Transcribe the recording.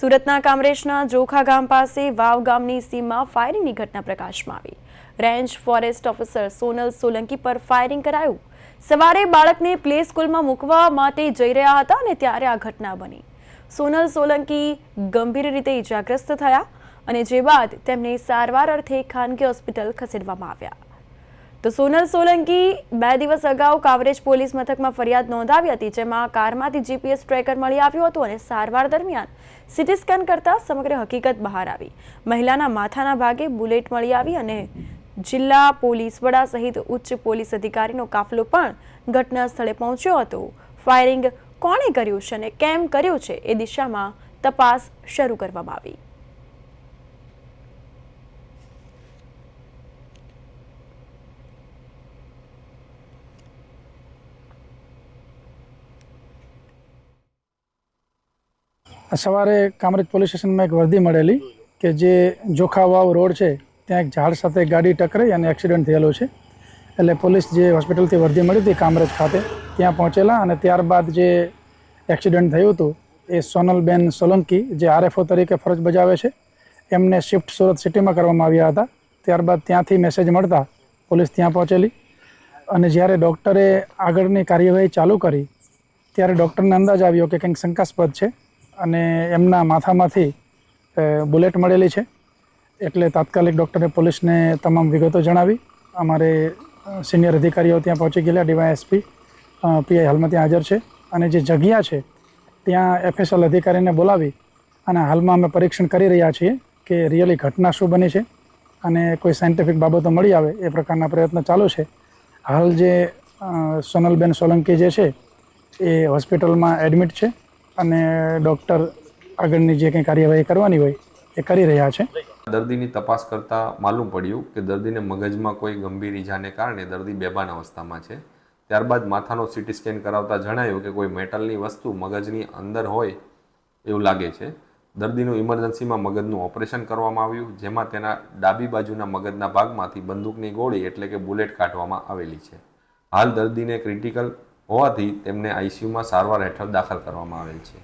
સુરતના કામરેજના જોખા ગામ પાસે વાવ ગામની સીમમાં ફાયરિંગની ઘટના પ્રકાશમાં આવી. Range forest officer Sonal Solanki પર ફાયરિંગ કરાયું. સવારે બાળકને પ્લે સ્કૂલમાં મૂકવા માટે જઈ રહ્યા હતા અને ત્યારે આ ઘટના બની. સોનલ સોલંકી ગંભીર રીતે ઇજાગ્રસ્ત થયા અને જે બાદ તેમને સારવાર અર્થે ખાનગી હોસ્પિટલ ખસેડવામાં આવ્યા. તો સોનલ સોલંકી બે દિવસ અગાઉ કાવરેજ પોલીસ મથકમાં ફરિયાદ નોંધાવી હતી, જેમાં કારમાંથી જીપીએસ ટ્રેકર મળી આવ્યું હતું અને સારવાર દરમિયાન સીટી સ્કેન કરતાં સમગ્ર હકીકત બહાર આવી. મહિલાના માથાના ભાગે બુલેટ મળી આવી અને જિલ્લા પોલીસ વડા સહિત ઉચ્ચ પોલીસ અધિકારીનો કાફલો પણ ઘટના સ્થળે પહોંચ્યો હતો. ફાયરિંગ કોણે કર્યું છે અને કેમ કર્યું છે, એ દિશામાં તપાસ શરૂ કરવામાં આવી. સવારે કામરેજ પોલીસ સ્ટેશનમાં એક વર્દી મળેલી કે જે જોખાવાવ રોડ છે, ત્યાં એક ઝાડ સાથે ગાડી ટકરાઈ અને એક્સિડન્ટ થયેલો છે. એટલે પોલીસ જે હોસ્પિટલથી વર્દી મળી હતી કામરેજ ખાતે, ત્યાં પહોંચેલા અને ત્યારબાદ જે એક્સિડન્ટ થયું હતું, એ સોનલબેન સોલંકી, જે આરએફઓ તરીકે ફરજ બજાવે છે, એમને શિફ્ટ સુરત સિટીમાં કરવામાં આવ્યા હતા. ત્યારબાદ ત્યાંથી મેસેજ મળતા પોલીસ ત્યાં પહોંચેલી અને જ્યારે ડૉક્ટરે આગળની કાર્યવાહી ચાલુ કરી, ત્યારે ડૉક્ટરને અંદાજ આવ્યો કે કંઈક શંકાસ્પદ છે. અને એમના માથામાંથી બુલેટ મળેલી છે. એટલે તાત્કાલિક ડૉક્ટરે પોલીસને તમામ વિગતો જણાવી. અમારે સિનિયર અધિકારીઓ ત્યાં પહોંચી ગયેલા, ડીવાયએસપી પીઆઈ હાલમાં ત્યાં હાજર છે. અને જે જગ્યા છે, ત્યાં એફએસએલ અધિકારીને બોલાવી અને હાલમાં અમે પરીક્ષણ કરી રહ્યા છીએ કે રિયલી ઘટના શું બની છે અને કોઈ સાયન્ટિફિક બાબતો મળી આવે એ પ્રકારના પ્રયત્ન ચાલુ છે. હાલ જે સોનલબેન સોલંકી જે છે, એ હોસ્પિટલમાં એડમિટ છે. અને ડૉક્ટર આગળની જે કંઈ કાર્યવાહી કરવાની હોય એ કરી રહ્યા છે. દર્દીની તપાસ કરતાં માલુમ પડ્યું કે દર્દીને મગજમાં કોઈ ગંભીર ઈજાને કારણે દર્દી બેભાન અવસ્થામાં છે. ત્યારબાદ માથાનો સીટી સ્કેન કરાવતા જણાયું કે કોઈ મેટલની વસ્તુ મગજની અંદર હોય એવું લાગે છે. દર્દીનું ઇમરજન્સીમાં મગજનું ઓપરેશન કરવામાં આવ્યું, જેમાં તેના ડાબી બાજુના મગજના ભાગમાંથી બંદૂકની ગોળી એટલે કે બુલેટ કાઢવામાં આવેલી છે. હાલ દર્દીને ક્રિટિકલ હોવાથી તેમને આઈસીયુમાં સારવાર હેઠળ દાખલ કરવામાં આવેલ છે.